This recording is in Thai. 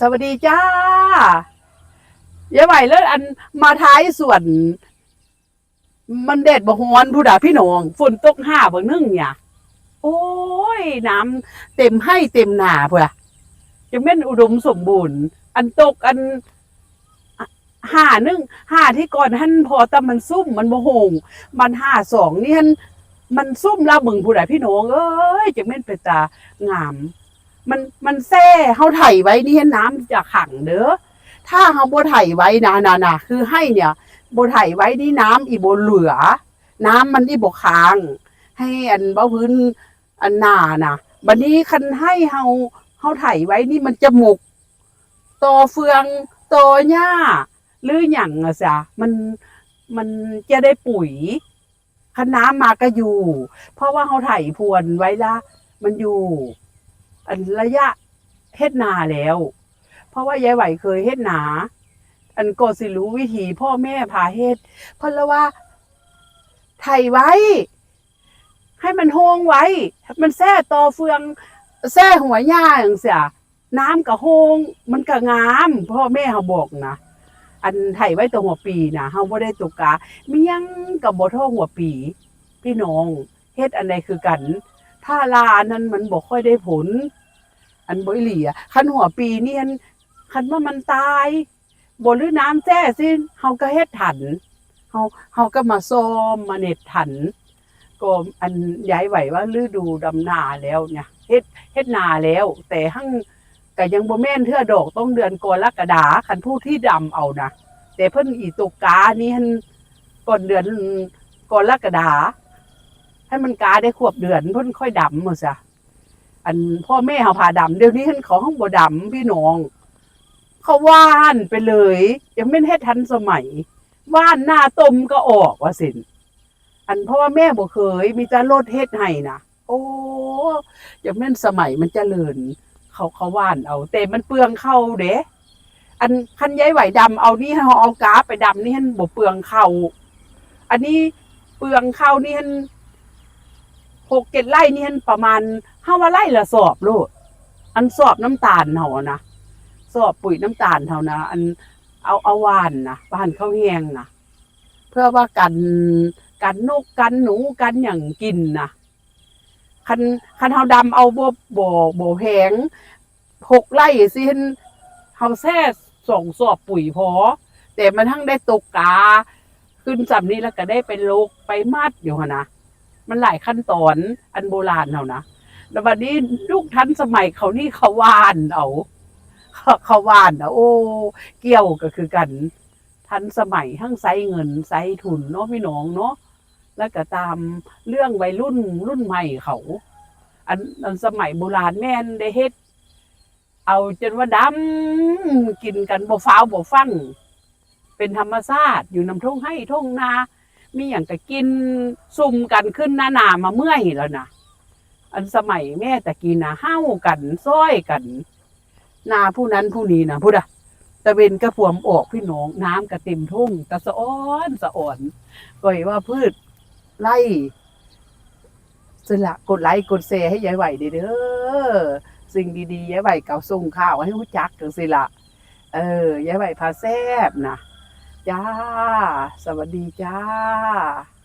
สวัสดีจ้ายายไหวเลยอันมาท้ายส่วน มันเด็ดบ่ฮอนผู้ดาพี่น้องฝนตกห้าบ่นึ่งเนี่ยโอ้ย น้ำเต็มให้เต็มหนาเพุ่อะจะแม่นอุดมสมบูรณ์ อันตกอันห้านึ่งห้าที่ก่อนท่านพอแต่มันซุ่มมันโมโหงมันห้าสองนี่ท่านมันซุ่มละมึงผู้ใดพี่น้องเอ้ยจะแม่นเป็นตางาม มันมันแซ่เฮาไถไว้นี่น้ำจะขังเด้อถ้าเฮาบ่ไถไว้นะนะนะคือให้เนี่ยบ่ไถไว้นี่น้ำอีบ่เหลือ น้ำมันอีบ่ค้าง ให้อันเบ้าพื้นอันหนานะบัดนี้คันให้เฮาเฮาไถไว้นี่มันจะหมกตอเฟืองตอหญ้า หรือหยังอะจ้ะมันมันจะได้ปุ๋ยคันน้ำมาก็อยู่ เพราะว่าเฮาไถพรวนไว้ละ มันอยู่ อันระยะเฮ็ดนาแล้ว เพราะว่ายายไหวเคยเฮ็ดนา อันก็สิรู้วิธีพ่อแม่พาเฮ็ดเพราะว่าไถไว้ ให้มันโฮงไว้ มันแซ่ตอเฟืองแซ่หัวหญ้าอย่างเสียน้ำก็โฮงมันก็งาม พ่อแม่เขาบอกนะอันไถไว้ตัวหัวปีนะเฮาบ่ได้ตกกามียังกับบ่ท่าหัวปี พี่น้องเฮ็ดอันใดคือกัน ถ้าลานั้นมันบ่ค่อยได้ผล อันบ่อีหลีอะคันหัวปีนี่อันคันว่ามันตายบ่หรือน้ำแจ้สิเฮาก็เฮ็ดถันเฮาเฮาก็มาซ้อมมาเน็ดถันก็อันย้ายไหวว่าฤดูดำนาแล้วเนี่ยเฮ็ดเฮ็ดนาแล้ว แต่หั่งก็ยังบ่แม่นเทื่อดอกต้องเดือนกรกฎาคันผู้ที่ดำเอานะแต่เพิ่นอีตกกานี่หั่นก่อนเดือนกรกฎา ให้มันกาได้ขวบเดือนเพิ่นค่อยดำหมดซะอันพ่อแม่เฮาพาดำเดี๋ยวนี้เพิ่นเขาห้องบ่ดำพี่น้อง เขาว่านไปเลย ยังไม่เฮ็ดทันสมัย ว่านหน้าต้มก็ออกว่าสินอันเพราะว่าแม่บ่เคย มีแต่รถเฮ็ดให้นะโอ้ยังแม่นสมัยมันจเจริญเขาเขาว่านเอา แต่มันเปลืองเข้าเด้อันคันย้ายไหวดำเอานี่เฮาเอากาไปดำนี่ฮันบ่เปลืองเข้าอันนี้เปลืองเข้านี่ฮัน หกเจ็ดไร่นี่ฮันประมาณห้าว่าไร่ละสอบโลดอันสอบน้ำตาลเฮานะสอบปุ๋ยน้ำตาลเฮานะอันเอาเอาวานนะหวานข้าวแห้งนะเพื่อว่ากันกันนกกันหนูกันอย่างกินนะคันคันเฮาดำเอาบ่บ่บ่แพงหกไร่สิเห็นเฮาแซ่สองสอบปุ๋ยพอ แต่มันทั้งได้ตกกา ขึ้นสำนี้แล้วก็ได้ไปโลกไปมัดอยู่หั่นนะ มันหลายขั้นตอนอันโบราณเฮานะแล้ววันนี้ลูกทันสมัยเขานี่เขาวานเอาเขาวานเอาโอ้เกี่ยวก็คือกัน ทันสมัยทั้งไซเงินไซทุนเนาะพี่น้องเนาะแล้วก็ตามเรื่องวัยรุ่นรุ่นใหม่เขา อันอันสมัยโบราณแม่นได้เฮ็ด เอาจนว่าดำกินกันบ่ฟ้าวบ่ฟัง เป็นธรรมชาติอยู่นำท่งให้ท่งนา มีอย่างก็กินซุ่มกันขึ้นหน้าหนามาเมื่อยแล้วนะอันสมัยแม่ตะกี้นะห้าวกันซ้อยกันนาผู้นั้นผู้นี้นะพูดอะตะเวนกระพวมออกพี่น้องน้ำกระเต็มทุ่งตะสะอ้อนสะอ่อนก็เห็นว่าพืชไล่สละกดไลค์กดแชร์ให้ยายไหวเด้อสิ่งดีๆยายไหวเก่าส่งข่าวให้รู้จักกันสิละเออยายไหวพาแซบนะ จ้า สวัสดีจ้า